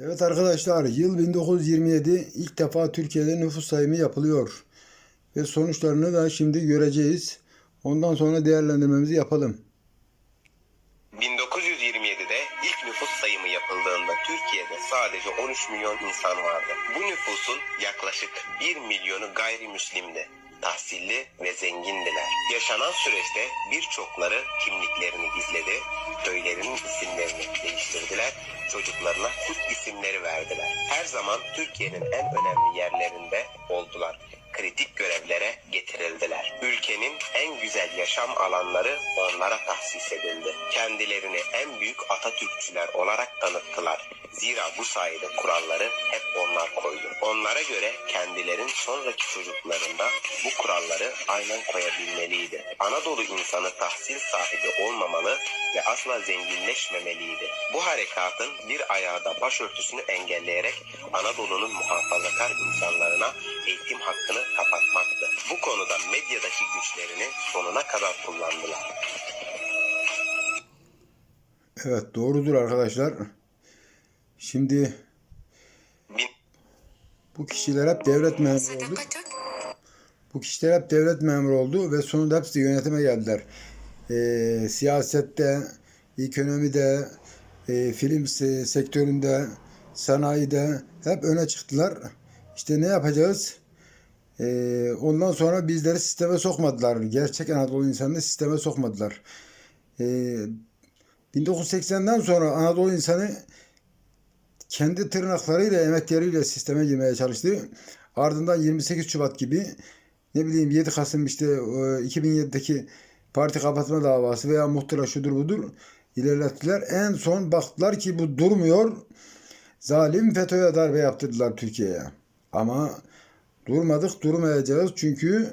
Evet arkadaşlar yıl 1927 ilk defa Türkiye'de nüfus sayımı yapılıyor. Ve sonuçlarını da şimdi göreceğiz. Ondan sonra değerlendirmemizi yapalım. 1927'de ilk nüfus sayımı yapıldığında Türkiye'de sadece 13 milyon insan vardı. Bu nüfusun yaklaşık 1 milyonu gayrimüslimdi. Tahsilli ve zengindiler. Yaşanan süreçte birçokları kimliklerini gizledi, köylerinin isimlerini değiştirdiler, çocuklarına Türk isimleri verdiler. Her zaman Türkiye'nin en önemli yerlerinde oldular kritik görevlere getirildiler. Ülkenin en güzel yaşam alanları onlara tahsis edildi. Kendilerini en büyük Atatürkçüler olarak tanıttılar. Zira bu sayede kuralları hep onlar koydu. Onlara göre kendilerin sonraki çocuklarında bu kuralları aynen koyabilmeliydi. Anadolu insanı tahsil sahibi olmamalı ve asla zenginleşmemeliydi. Bu harekatın bir ayağı da başörtüsünü engelleyerek Anadolu'nun muhafazakar insanlarına eğitim hakkını kapatmaktı. Bu konuda medyadaki güçlerini sonuna kadar kullandılar. Evet doğrudur arkadaşlar. Şimdi bu kişiler hep devlet memuru oldu. Bu kişiler hep devlet memuru oldu ve sonunda hepsi yönetime geldiler. Ee, siyasette, ekonomide, e, film se- sektöründe, sanayide hep öne çıktılar. İşte ne yapacağız? Ee, ondan sonra bizleri sisteme sokmadılar. Gerçek Anadolu insanını sisteme sokmadılar. Ee, 1980'den sonra Anadolu insanı kendi tırnaklarıyla, emekleriyle sisteme girmeye çalıştı. Ardından 28 Şubat gibi ne bileyim 7 Kasım işte e, 2007'deki parti kapatma davası veya muhtıra şudur budur ilerlettiler. En son baktılar ki bu durmuyor. Zalim FETÖ'ye darbe yaptırdılar Türkiye'ye. Ama durmadık durmayacağız çünkü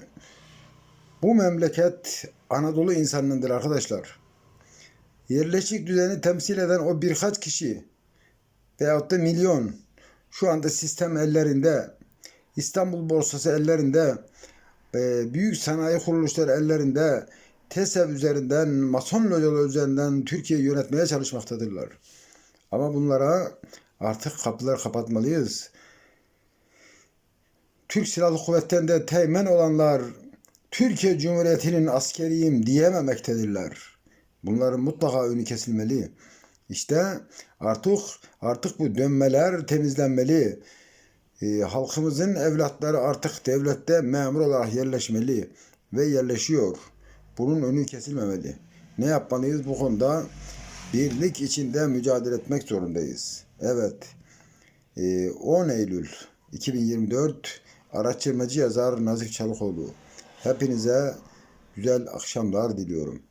bu memleket Anadolu insanındır arkadaşlar. Yerleşik düzeni temsil eden o birkaç kişi veyahut da milyon şu anda sistem ellerinde, İstanbul borsası ellerinde, e, büyük sanayi kuruluşları ellerinde, TESEV üzerinden, mason locaları üzerinden Türkiye'yi yönetmeye çalışmaktadırlar. Ama bunlara artık kapılar kapatmalıyız. Türk Silahlı Kuvvetleri'nde teğmen olanlar Türkiye Cumhuriyeti'nin askeriyim diyememektedirler. Bunların mutlaka önü kesilmeli. İşte artık artık bu dönmeler temizlenmeli. Ee, halkımızın evlatları artık devlette memur olarak yerleşmeli ve yerleşiyor. Bunun önü kesilmemeli. Ne yapmalıyız bu konuda? Birlik içinde mücadele etmek zorundayız. Evet. Ee, 10 Eylül 2024 araştırmacı yazar Nazif Çalıkoğlu. Hepinize güzel akşamlar diliyorum.